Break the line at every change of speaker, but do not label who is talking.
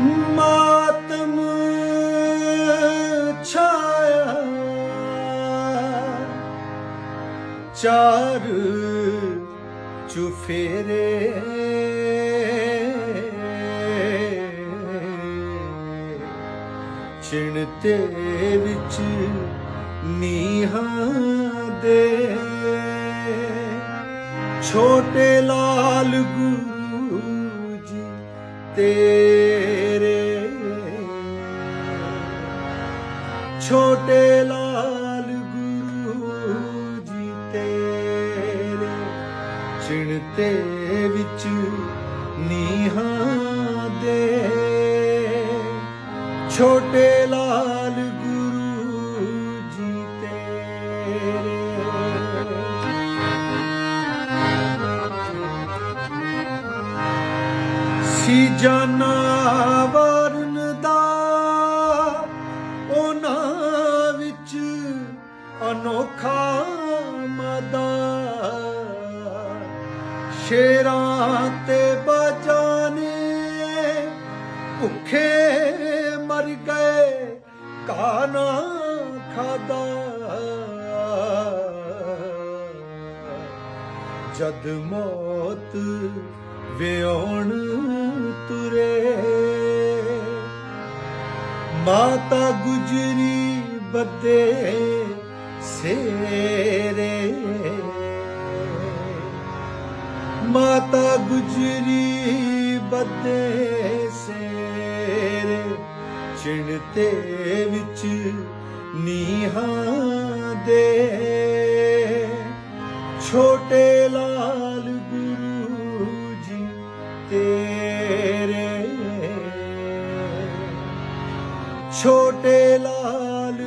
ਮਾਤਮ ਛਾਇਆ। ਚਾਰ ਚੁਫੇਰੇ। ਚਿਣਤੇ ਵਿੱਚ ਨੀਹਾਂ ਦੇ। ਛੋਟੇ ਲਾਲ ਗੁਰੂ ਜੀ ਤੇਰੇ ਛੋਟੇ ਲਾਲ ਗੁਰੂ ਜੀ ਤੇਰੇ ਚਿਣਤੇ ਵਿੱਚ ਨੀਹਾਂ ਦੇ। ਛੋਟੇ ਲਾਲ ਗੁਰੂ ਜੀ ਤੇਰੇ। ਸੀ ਵਾ ਅਨੋਖਾ ਮਦਾ ਸ਼ੇਰਾਂ ਤੇ ਬਜਾਨੇ ਭੁੱਖੇ ਮਰ ਗਏ ਕਾਨਾ ਖਾਦਾ ਜਦ ਮੌਤ ਵਿਉਣ ਤੁਰੇ, ਮਾਤਾ ਗੁਜਰੀ ਬੱਦੇ ਸੇਰੇ ਮਾਤਾ ਗੁਜਰੀ ਬੱਦੇ ਸੇਰੇ ਚਿਣਤੇ ਵਿੱਚ ਨੀਹਾਂ ਦੇ। ਛੋਟੇ ਲਾਲ ਗੁਰੂ ਜੀ ਤੇਰੇ। ਛੋਟੇ ਲਾਲ